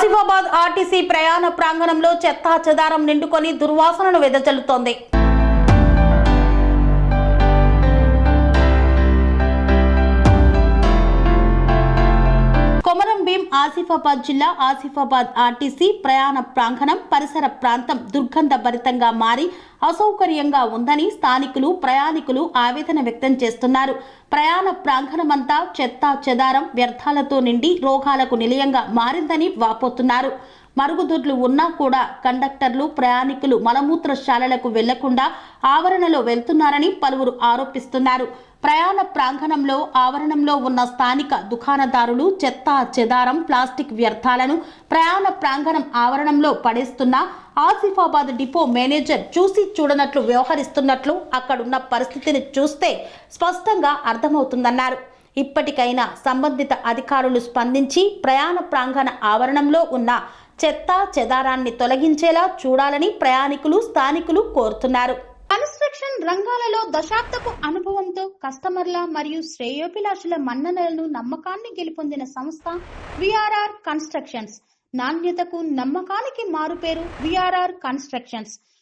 Asifabad RTC ప్రయాణ ప్రాంగణంలో చెత్తా చెదారం నిండుకొని దుర్వాసనను వెదజల్లుతోంది. ఆసిఫాబాద్ జిల్లా ఆసిఫాబాద్ ఆర్టీసీ ప్రయాణ ప్రాంగణం పరిసర ప్రాంతం దుర్గంధ భరితంగా మారి అసౌకర్యంగా ఉందని స్థానికులు ప్రయాణికులు ఆవేదన వ్యక్తం చేస్తున్నారు. ప్రయాణ ప్రాంగణమంతా చెత్త చెదారం వ్యర్థాలతో నిండి రోగాలకు నిలయంగా మారిందని వాపోతున్నారు. మరుగుదొడ్లు ఉన్నా కూడా కండక్టర్లు ప్రయాణికులు మలమూత్రశాలలకు వెళ్ళకుండా ఆవరణలో వెళ్తున్నారని పలువురు ఆరోపిస్తున్నారు. ప్రయాణ ప్రాంగణంలో ఆవరణంలో ఉన్న స్థానిక దుకాణదారులు చెత్త చెదారం ప్లాస్టిక్ వ్యర్థాలను ప్రయాణ ప్రాంగణం ఆవరణంలో పడేస్తున్న ఆసిఫాబాద్ డిపో మేనేజర్ చూసి చూడనట్లు వ్యవహరిస్తున్నట్లు అక్కడున్న పరిస్థితిని చూస్తే స్పష్టంగా అర్థమవుతుందన్నారు. ఇప్పటికైనా సంబంధిత అధికారులు స్పందించి ప్రయాణ ప్రాంగణ ఆవరణంలో ఉన్న చెత్త చెదారాన్ని తొలగించేలా చూడాలని ప్రయాణికులు స్థానికులు కోరుతున్నారు. కన్స్ట్రక్షన్ రంగాలలో దశాబ్దపు అనుభవంతో కస్టమర్ల మరియు శ్రేయోభిలాషుల మన్ననలను నమ్మకాన్ని గెలుపొందిన సంస్థ విఆర్ఆర్ కన్స్ట్రక్షన్స్. నాణ్యతకు నమ్మకానికి మారుపేరు VRR constructions.